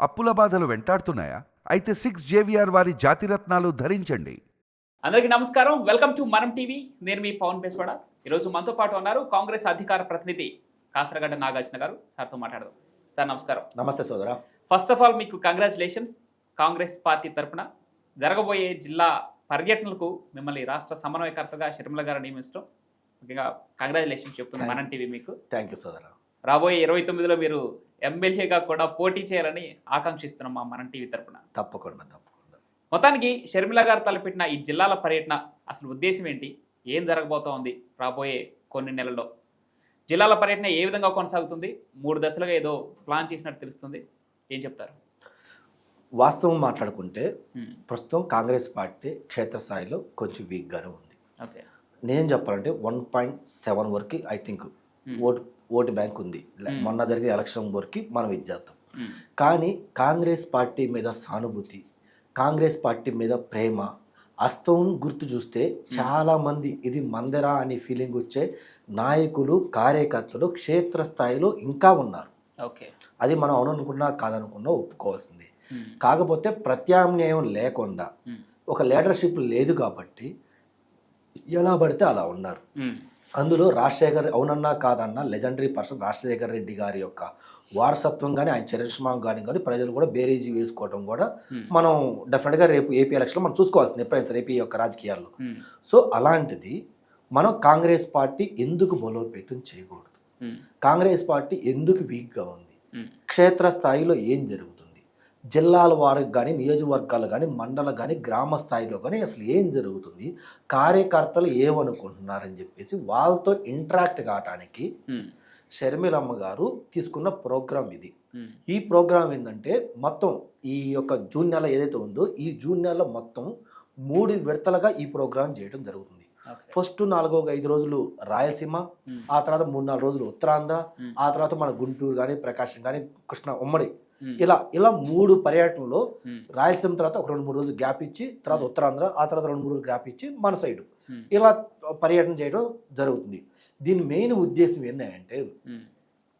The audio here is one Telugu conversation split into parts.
అప్పుల బాధలు వెంటాడుతున్నాయా? అయితే సిక్స్ జేవిఆర్ వారి జాతిరత్నాలు ధరించండి. అందరికీ నమస్కారం. Welcome to Manam TV. నేను మీ పవన్ పేస్వాడ ఈరోజు మనతో పాటు ఉన్నారు కాంగ్రెస్ అధికార ప్రతినిధి కాసరగడ్డ నాగార్జున గారు. సార్తో మాట్లాడదాం. సార్ నమస్కారం. నమస్తే సోదరా. ఫస్ట్ ఆఫ్ ఆల్ మీకు కంగ్రాచులేషన్స్ కాంగ్రెస్ పార్టీ తరపున. జరగబోయే జిల్లా పర్యటనలకు మిమ్మల్ని రాష్ట్ర సమన్వయకర్తగా షర్మిల గారు నియమించడం. ముఖ్యంగా కంగ్రాచులేషన్స్ చెప్తుంది మనం టీవీ మీకు. థ్యాంక్ యూ సోదరా. రాబోయే ఇరవై తొమ్మిదిలో మీరు ఎమ్మెల్యేగా కూడా పోటీ చేయాలని ఆకాంక్షిస్తున్నాం మా మనం టీవీ తరపున. తప్పకుండా తప్పకుండా. మొత్తానికి షర్మిల గారు తలపెట్టిన ఈ జిల్లాల పర్యటన అసలు ఉద్దేశం ఏంటి? ఏం జరగబోతోంది రాబోయే కొన్ని నెలల్లో? జిల్లాల పర్యటన ఏ విధంగా కొనసాగుతుంది? మూడు దశలుగా ఏదో ప్లాన్ చేసినట్టు తెలుస్తుంది. ఏం చెప్తారు? వాస్తవం మాట్లాడుకుంటే ప్రస్తుతం కాంగ్రెస్ పార్టీ క్షేత్రస్థాయిలో కొంచెం వీక్గానే ఉంది. ఓకే. నేను చెప్పాలంటే వన్ పాయింట్ సెవెన్ వరకు I think vote vote bank ఉంది. మొన్న జరిగే ఎలక్షన్ వరకు మనం ఇది చేద్దాం. కానీ కాంగ్రెస్ పార్టీ మీద సానుభూతి కాంగ్రెస్ పార్టీ మీద ప్రేమ అస్తం గుర్తు చూస్తే చాలా మంది ఇది మందిరా అనే ఫీలింగ్ వచ్చే నాయకులు కార్యకర్తలు క్షేత్రస్థాయిలో ఇంకా ఉన్నారు. ఓకే. అది మనం అవుననుకున్నా కాదనుకున్నా ఒప్పుకోవాల్సింది. కాకపోతే ప్రత్యామ్నాయం లేకుండా ఒక లీడర్షిప్ లేదు కాబట్టి ఎలా పడితే అలా ఉన్నారు. అందులో రాజశేఖర్ అవునన్నా కాదన్నా లెజెండరీ పర్సన్ రాజశేఖర్ రెడ్డి గారి యొక్క వారసత్వం కానీ ఆయన చరిష్మా కానీ కానీ ప్రజలు కూడా బేరీజీ వేసుకోవడం కూడా. మనం డెఫినెట్గా రేపు ఏపీ ఎలక్షన్లో మనం చూసుకోవాల్సింది ఎప్పుడైనా సరే ఏపీ యొక్క రాజకీయాల్లో. సో అలాంటిది మనం కాంగ్రెస్ పార్టీ ఎందుకు బలోపేతం చేయకూడదు? కాంగ్రెస్ పార్టీ ఎందుకు వీక్గా ఉంది? క్షేత్రస్థాయిలో ఏం జరుగుతుంది? జిల్లాల వారికి కానీ నియోజకవర్గాలు కానీ మండల కానీ గ్రామ స్థాయిలో కానీ అసలు ఏం జరుగుతుంది? కార్యకర్తలు ఏమనుకుంటున్నారని చెప్పేసి వాళ్ళతో ఇంటరాక్ట్ కావటానికి షర్మిలమ్మ గారు తీసుకున్న ప్రోగ్రామ్ ఇది. ఈ ప్రోగ్రామ్ ఏంటంటే మొత్తం ఈ యొక్క జూన్ నెల ఏదైతే ఉందో ఈ జూన్ నెల మొత్తం మూడు విడతలుగా ఈ ప్రోగ్రాం చేయడం జరుగుతుంది. ఫస్ట్ నాలుగో ఐదు రోజులు రాయలసీమ ఆ తర్వాత మూడు నాలుగు రోజులు ఉత్తరాంధ్ర. ఆ తర్వాత మన గుంటూరు కానీ ప్రకాశం కానీ కృష్ణ ఉమ్మడి ఇలా ఇలా మూడు పర్యటనలో హ్మ్, రాయలసీమ తర్వాత ఒక రెండు మూడు రోజులు గ్యాప్ ఇచ్చి తర్వాత ఉత్తరాంధ్ర ఆ తర్వాత రెండు మూడు రోజులు గ్యాప్ ఇచ్చి మన సైడ్ ఇలా పర్యటన చేయడం జరుగుతుంది. దీని మెయిన్ ఉద్దేశం ఏంటంటే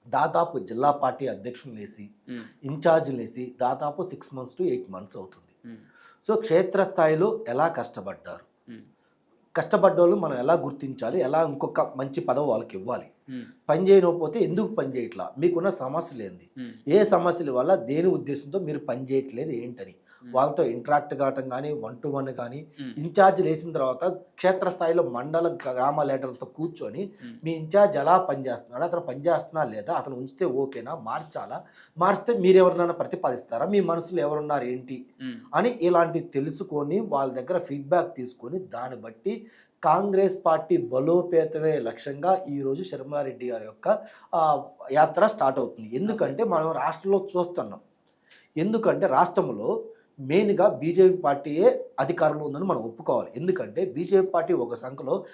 దాదాపు జిల్లా పార్టీ అధ్యక్షులు వేసి ఇన్ఛార్జీలు వేసి దాదాపు six months to eight months అవుతుంది. సో క్షేత్రస్థాయిలో ఎలా కష్టపడ్డారు? హ్మ్, కష్టపడ్డోళ్ళు మనం ఎలా గుర్తించాలి? ఎలా ఇంకొక మంచి పదవి వాళ్ళకి ఇవ్వాలి? పని చేయకపోతే ఎందుకు పని చేయట్లా? మీకున్న సమస్యలు ఏంది? హ్మ్, ఏ సమస్యల వల్ల దేని ఉద్దేశంతో మీరు పని చేయట్లేదు ఏంటని? వాళ్ళతో ఇంటరాక్ట్ కావటం కానీ వన్ టు వన్ కానీ ఇన్ఛార్జ్ వేసిన తర్వాత క్షేత్రస్థాయిలో మండల గ్రామ లీడర్లతో కూర్చొని హ్మ్, మీ ఇన్ఛార్జ్ ఎలా పనిచేస్తున్నాడు అతను పనిచేస్తున్నా లేదా అతను ఉంచితే ఓకేనా మార్చాలా? మార్చితే మీరు ఎవరినైనా ప్రతిపాదిస్తారా? మీ మనసులో ఎవరున్నారు ఏంటి? హ్మ్, అని ఇలాంటివి తెలుసుకొని వాళ్ళ దగ్గర ఫీడ్బ్యాక్ తీసుకొని దాన్ని బట్టి కాంగ్రెస్ పార్టీ బలోపేతమే లక్ష్యంగా ఈరోజు శర్మారెడ్డి గారి యొక్క యాత్ర స్టార్ట్ అవుతుంది. ఎందుకంటే మనం రాష్ట్రంలో చూస్తున్నాం. ఎందుకంటే రాష్ట్రంలో మెయిన్గా బీజేపీ పార్టీయే అధికారంలో ఉందని మనం ఒప్పుకోవాలి. ఎందుకంటే బీజేపీ పార్టీ ఒక సంఖలో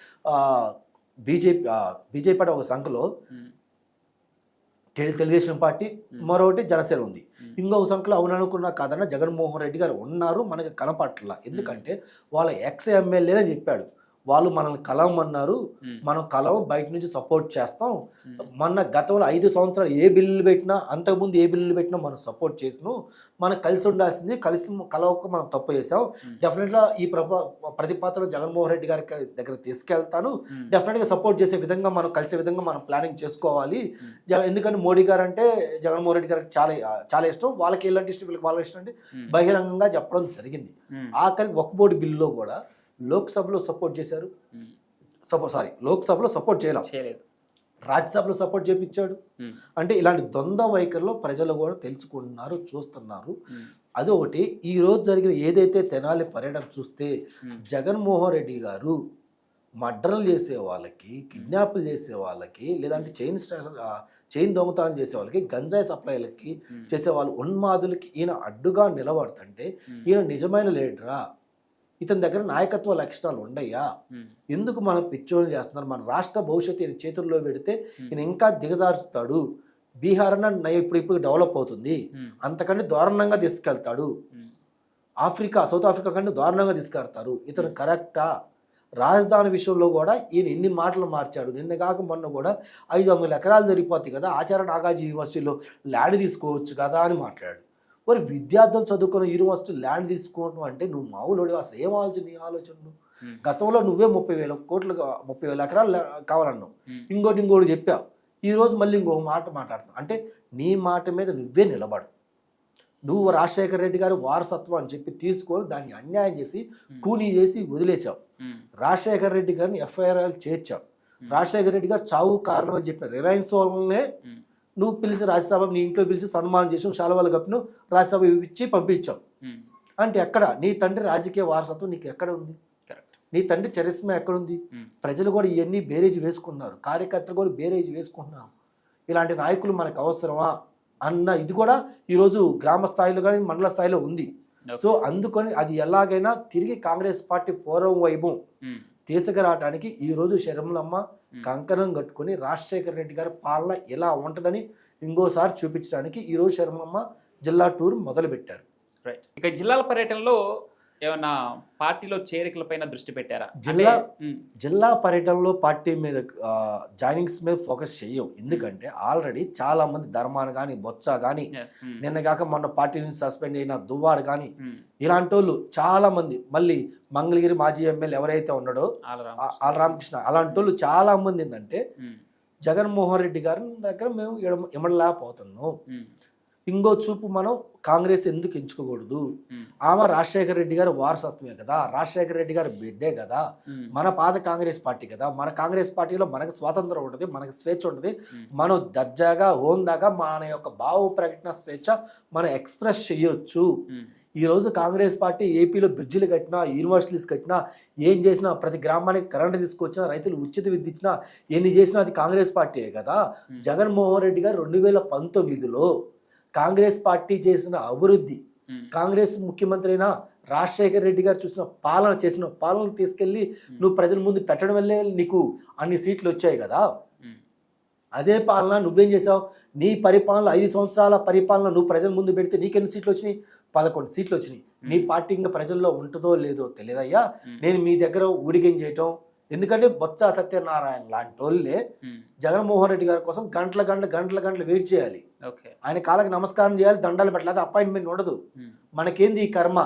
బీజేపీ బీజేపీ పార్టీ ఒక తెలు- తెలుగుదేశం పార్టీ. మరొకటి జనసేన ఉంది. ఇంకొక సంఖ్యలో అవుననుకున్నా కాదన్న జగన్మోహన్ రెడ్డి గారు ఉన్నారు మనకి కనపట్ల ఎందుకంటే వాళ్ళ ఎక్స్ ఎమ్మెల్యేనే చెప్పాడు. వాళ్ళు మనల్ని కలవమన్నారు. మనం కలవ బయట నుంచి సపోర్ట్ చేస్తాం. మొన్న గతంలో ఐదు సంవత్సరాలు ఏ బిల్లులు పెట్టినా అంతకుముందు ఏ బిల్లులు పెట్టినా మనం సపోర్ట్ చేసినాం. మనం కలిసి ఉండాల్సింది కలిసి కలవక మనం తప్పు చేసాం. డెఫినెట్గా ఈ ప్రభ ప్రతిపాదన జగన్మోహన్ రెడ్డి గారి దగ్గర తీసుకెళ్తాను. డెఫినెట్గా సపోర్ట్ చేసే విధంగా మనం కలిసే విధంగా మనం ప్లానింగ్ చేసుకోవాలి. ఎందుకంటే మోడీ గారు అంటే జగన్మోహన్ రెడ్డి గారికి చాలా చాలా ఇష్టం. వాళ్ళకి ఎలాంటి ఇష్టం వీళ్ళకి వాళ్ళకి ఇష్టం అంటే బహిరంగంగా చెప్పడం జరిగింది. ఆఖరి ఒక బోర్డు బిల్లులో కూడా లోక్సభలో సపోర్ట్ చేశారు. సపోర్ట్ సారీ లోక్సభలో సపోర్ట్ చేయలేదు చేయలేదు. రాజ్యసభలో సపోర్ట్ చేపించాడు. అంటే ఇలాంటి ద్వంద్వ వైఖరిలో ప్రజలు కూడా తెలుసుకుంటున్నారు చూస్తున్నారు. అదొకటి ఈ రోజు జరిగిన ఏదైతే తెనాలి పర్యటన చూస్తే జగన్మోహన్ రెడ్డి గారు మర్డర్లు చేసే వాళ్ళకి కిడ్నాప్లు చేసే వాళ్ళకి లేదంటే చైన్ స్టేషన్ చైన్ దొంగతనం చేసే వాళ్ళకి గంజాయి సప్లైలకి చేసే వాళ్ళు ఉన్మాదులకి ఈయన అడ్డుగా నిలబడుతుంటే ఈయన నిజమైన లీడరా? ఇతని దగ్గర నాయకత్వ లక్షణాలు ఉండయ్యా. ఎందుకు మనం పిచ్చోళ్ళు చేస్తున్నారు? మన రాష్ట్ర భవిష్యత్తు ఈయన చేతుల్లో పెడితే ఈయన ఇంకా దిగజారుస్తాడు. బీహార్ అన్న ఇప్పుడు ఇప్పుడు డెవలప్ అవుతుంది. అంతకంటే దారుణంగా తీసుకెళ్తాడు. ఆఫ్రికా సౌత్ ఆఫ్రికా కంటే దారుణంగా తీసుకెళ్తారు. ఇతను కరెక్టా? రాజధాని విషయంలో కూడా ఈయన ఎన్ని మాటలు మార్చాడు? నిన్న కాక మొన్న కూడా ఐదు వందల ఎకరాలు జరిగిపోతాయి కదా. ఆచార్య నాగార్జున యూనివర్సిటీలో ల్యాండ్ తీసుకోవచ్చు కదా అని మాట్లాడాడు మరి విద్యార్థులు చదువుకున్న యూనివర్సిటీ ల్యాండ్ తీసుకోవడం అంటే నువ్వు మామూలు అసలు ఏం ఆలోచన నీ ఆలోచన నువ్వు? ఉమ్, గతంలో నువ్వే ముప్పై వేల కోట్లు ముప్పై వేల ఎకరాలు కావాలన్నావు. ఇంకోటి ఇంకోటి చెప్పావు. ఈ రోజు మళ్ళీ ఇంకో మాట మాట్లాడుతున్నావు. అంటే నీ మాట మీద నువ్వే నిలబడు. నువ్వు రాజశేఖర రెడ్డి గారి వారసత్వం అని చెప్పి తీసుకొని దాన్ని అన్యాయం చేసి కూనీ చేసి వదిలేసావు రాజశేఖర రెడ్డి గారిని ఎఫ్ఐఆర్ చేర్చావు. రాజశేఖర రెడ్డి గారు చావు కారణం అని చెప్పిన రిలయన్స్ వాళ్ళనే ఉమ్, నువ్వు పిలిచి రాజ్యసభ నీ ఇంట్లో పిలిచి సన్మానం చేసి శాలవాళ్ళు కప్పిను రాజ్యసభ ఇచ్చి పంపించావు. అంటే ఎక్కడ? నీ తండ్రి రాజకీయ వారసత్వం నీకు ఎక్కడ ఉంది? నీ తండ్రి చరిస్మ ఎక్కడుంది ప్రజలు కూడా ఇవన్నీ బేరేజ్ వేసుకున్నారు కార్యకర్తలు కూడా బేరేజ్ వేసుకుంటున్నారు. ఇలాంటి నాయకులు మనకు అవసరమా? అన్న ఇది కూడా ఈరోజు గ్రామ స్థాయిలో కానీ మండల స్థాయిలో ఉంది. సో అందుకని అది ఎలాగైనా తిరిగి కాంగ్రెస్ పార్టీ పూర్వం వైభవం తీసుకురావడానికి ఈరోజు శర్మలమ్మ కంకణం కట్టుకొని రాజశేఖర రెడ్డి గారి పాలన ఎలా ఉంటుందని ఇంకోసారి చూపించడానికి ఈరోజు శర్మలమ్మ జిల్లా టూర్ మొదలుపెట్టారు. రైట్ ఇక జిల్లాల పర్యటనలో ఏమన్నా పార్టీలో చేరికలపైన దృష్టి పెట్టారా? జిల్లా- జిల్లా పర్యటనలో పార్టీ మీద జాయినింగ్స్ మీద ఫోకస్ చెయ్యం. ఎందుకంటే ఆల్రెడీ చాలా మంది ధర్మాన కానీ బొత్స కానీ నిన్న కాక మొన్న పార్టీ నుంచి సస్పెండ్ అయిన దువ్వాడు కానీ ఇలాంటి వాళ్ళు చాలా మంది మళ్ళీ మంగళగిరి మాజీ ఎమ్మెల్యే ఎవరైతే ఉన్నాడో ఆల్ రామకృష్ణ అలాంటి వాళ్ళు చాలా మంది ఏంటంటే జగన్మోహన్ రెడ్డి గారి దగ్గర మేము ఉమ్, ఇంకో చూపు మనం కాంగ్రెస్ ఎందుకు ఎంచుకోకూడదు? ఆమె రాజశేఖర రెడ్డి గారి వారసత్వమే కదా? రాజశేఖర రెడ్డి గారి బిడ్డే కదా? మన పాత కాంగ్రెస్ పార్టీ కదా? మన కాంగ్రెస్ పార్టీలో మనకు స్వాతంత్రం ఉంటుంది మనకు స్వేచ్ఛ ఉంటుంది. మనం దర్జాగా హోందాగా మన యొక్క భావ ప్రకటన స్వేచ్ఛ మనం ఎక్స్ప్రెస్ చేయొచ్చు. ఈ రోజు కాంగ్రెస్ పార్టీ ఏపీలో బ్రిడ్జిలు కట్టినా యూనివర్సిటీస్ కట్టినా ఏం చేసినా ప్రతి గ్రామానికి కరెంట్ తీసుకొచ్చినా రైతులు ఉచిత విద్య ఇచ్చినా ఎన్ని చేసినా అది కాంగ్రెస్ పార్టీయే కదా? జగన్మోహన్ రెడ్డి గారు రెండు వేల పంతొమ్మిదిలో కాంగ్రెస్ పార్టీ చేసిన అభివృద్ధి కాంగ్రెస్ ముఖ్యమంత్రి అయిన రాజశేఖర్ రెడ్డి గారు చూసిన పాలన చేసిన పాలన తీసుకెళ్ళి నువ్వు ప్రజల ముందు పెట్టడం వల్లే నీకు అన్ని సీట్లు వచ్చాయి కదా. అదే పాలన నువ్వేం చేసావు నీ పరిపాలన ఐదు సంవత్సరాల పరిపాలన నువ్వు ప్రజల ముందు పెడితే నీకెన్ని సీట్లు వచ్చినాయి? పదకొండు సీట్లు వచ్చినాయి. నీ పార్టీ ఇంకా ప్రజల్లో ఉంటుందో లేదో తెలియదయ్యా. నేను మీ దగ్గర ఊడిగం చేయటం ఎందుకంటే బొత్స సత్యనారాయణ లాంటి వాళ్ళే జగన్మోహన్ రెడ్డి గారి కోసం గంటల గంటల గంటల గంటలు వెయిట్ చేయాలి. ఓకే. ఆయన కాళ్ళకి నమస్కారం చేయాలి దండాలు పెట్టలేదు అపాయింట్మెంట్ ఉండదు. మనకేంది ఈ కర్మ?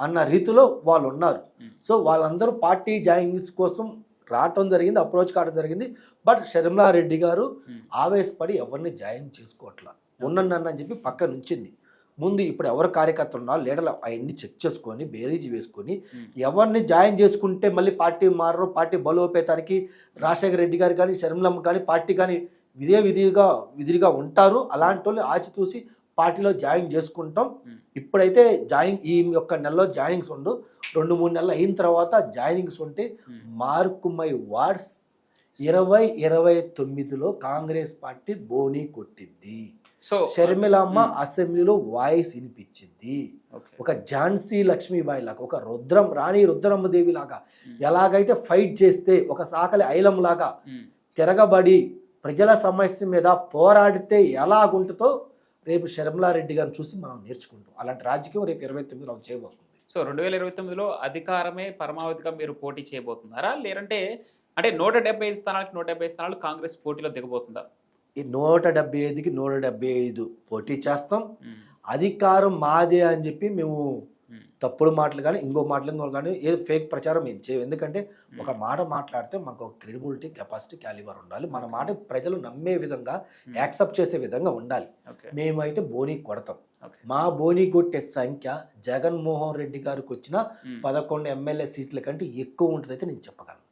అన్న రీతిలో వాళ్ళు ఉన్నారు. సో వాళ్ళందరూ పార్టీ జాయినింగ్స్ కోసం రావటం జరిగింది అప్రోచ్ కావడం జరిగింది. బట్ షర్మిలారెడ్డి గారు. ఆవేశపడి ఎవరిని జాయిన్ చేసుకోవట్లా? ఉన్నన్ను అని చెప్పి పక్కన ఉంచింది ముందు ఇప్పుడు ఎవరు కార్యకర్తలు ఉన్నా లీడర్లు అవన్నీ చెక్ చేసుకొని బేరీజీ వేసుకొని. ఎవరిని జాయిన్ చేసుకుంటే మళ్ళీ పార్టీ మారరు పార్టీ బలోపేతానికి రాజశేఖర రెడ్డి గారు కానీ షర్మిలమ్మ కానీ పార్టీ కానీ విధే విధిగా విధిగా ఉంటారు అలాంటి వాళ్ళు ఆచితూసి పార్టీలో జాయిన్ చేసుకుంటాం. ఇప్పుడైతే జాయిన్ ఈ యొక్క నెలలో జాయినింగ్స్ ఉండు రెండు మూడు నెలలు అయిన తర్వాత జాయినింగ్స్ ఉంటే. మార్కు మై వార్డ్స్ ఇరవై ఇరవై తొమ్మిదిలో కాంగ్రెస్ పార్టీ బోని కొట్టింది సో షర్మిలమ్మ అసెంబ్లీలో వాయిస్ వినిపించింది. ఒక ఝాన్సీ లక్ష్మీబాయి లాగా ఒక రుద్రం రాణి రుద్రమ్మదేవి లాగా ఎలాగైతే ఫైట్ చేస్తే ఒక సాకలి ఐలం లాగా ఉమ్, తిరగబడి ప్రజల సమస్య మీద పోరాడితే ఎలాగుంటుందో రేపు షర్మిలారెడ్డి గారిని చూసి మనం నేర్చుకుంటాం. అలాంటి రాజకీయం రేపు ఇరవై తొమ్మిదిలో చేయబోతుంది. సో రెండు వేల ఇరవై తొమ్మిదిలో అధికారమే పరమావధిగా మీరు పోటీ చేయబోతున్నారా? లేదంటే అంటే నూట డెబ్బై ఐదు స్థానాలకు నూట డెబ్బై స్థానాలు కాంగ్రెస్ పోటీలో దిగబోతుందా? ఈ నూట డెబ్బై ఐదుకి నూట డెబ్బై ఐదు పోటీ చేస్తాం. అధికారం మాదే అని చెప్పి మేము తప్పుడు మాటలు కానీ ఇంకో మాటలు ఇంకో కానీ ఏదో ఫేక్ ప్రచారం మేము చేయం ఎందుకంటే ఒక మాట మాట్లాడితే మనకు ఒక క్రెడిబిలిటీ కెపాసిటీ క్యాలిబర్ ఉండాలి. మన మాట ప్రజలు నమ్మే విధంగా యాక్సెప్ట్ చేసే విధంగా ఉండాలి. మేమైతే బోని కొడతాం. మా బోని కొట్టే సంఖ్య జగన్మోహన్ రెడ్డి గారికి వచ్చిన. పదకొండు ఎమ్మెల్యే సీట్ల కంటే ఎక్కువ ఉంటుందైతే నేను చెప్పగలను.